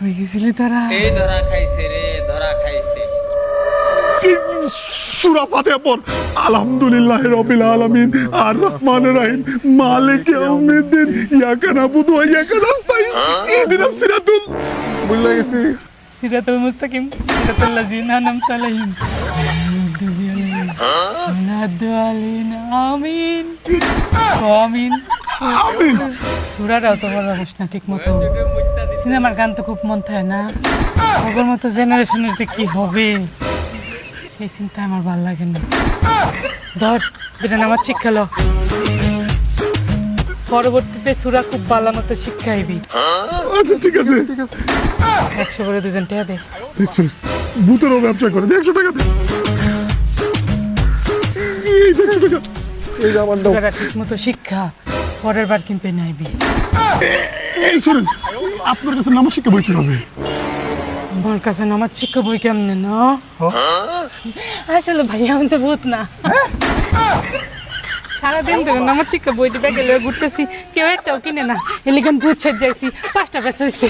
কই গেছিলি তারা? এই ধরা খাইছে রে ধরা খাইছে। সুরা ফাতিহা পড়। আলহামদুলিল্লাহ রবিল আলামিন। আর রহমান রহিম। মালিক ইয়াউমিদ্দিন। ইয়াকা নাবুদু ওয়া ইয়াকা নাস্তাইন ইহদিনাস সিরাতুল ভুলে গেছি। সিরাতুল মুস্তাকিম। সিরাতুল লাযিনা আনআমতা আলাইহিম। নাদু আমিন। আমিন। সুরাটাও না ঠিক মতো। সিনেমার গান তো খুব মন থাকে না। ওর মতো জেনারেশনের যে কি হবে? সেই চিন্তা আমার ভালো লাগে না। ধর এটা আমার শিক্ষালো পরবর্তীতে সুরা খুব ভালো মতো শিক্ষাইবি আচ্ছা ঠিক আছে। ঠিক আছে একশো করে দুজন টেয়া দে। ভূতেরও ব্যবসা করে। একশো টাকা দে। একশো টাকা। এই আমার ঠিক মতো শিক্ষা পরের বার কিন্তু নাইবি এই শুনুন আপনার কাছে নামাজ শিক্ষা বই কীভাবে? হবে আমার কাছে নামাজ শিক্ষা বই কেমনে না? আসলে ভাই আমি তো ভূত না। সারাদিন ধরে নামাজ শিক্ষা বই দিতে গেলে ঘুরতেছি কেউ একটাও কিনে না। এলিগান ভূত যাইছি পাঁচটা ব্যস্ত হয়েছে